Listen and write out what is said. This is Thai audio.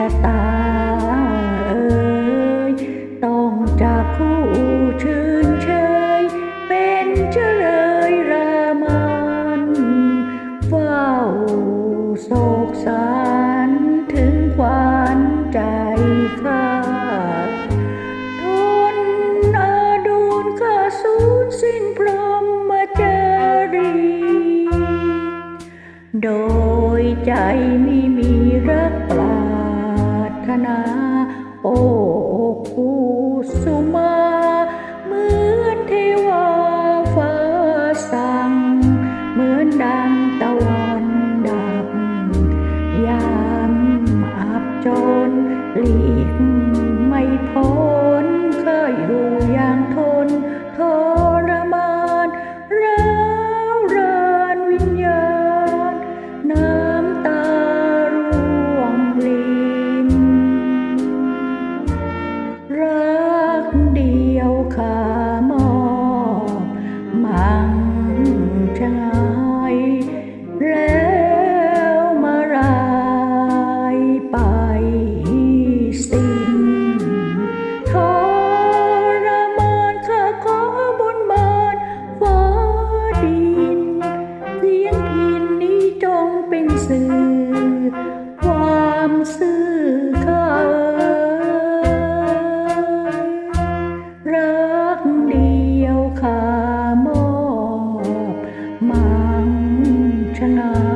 ชะตาเอ่ยต้องจากคู่ชื่นเชย เป็นเจริญรามันเฝ้าโศกสารถึงควานใจข้าทนอาดูลข้าสูญสิ้นพรหมจารี โดยใจไม่มี คณาโอ้คูสุมา เหมือนเทวาฟ้าสั่ง เหมือนดังตะวันดับ ยามอับจนหลีกไม่พ้ ซื่อข้ารักเดียวขามอบมังชนะ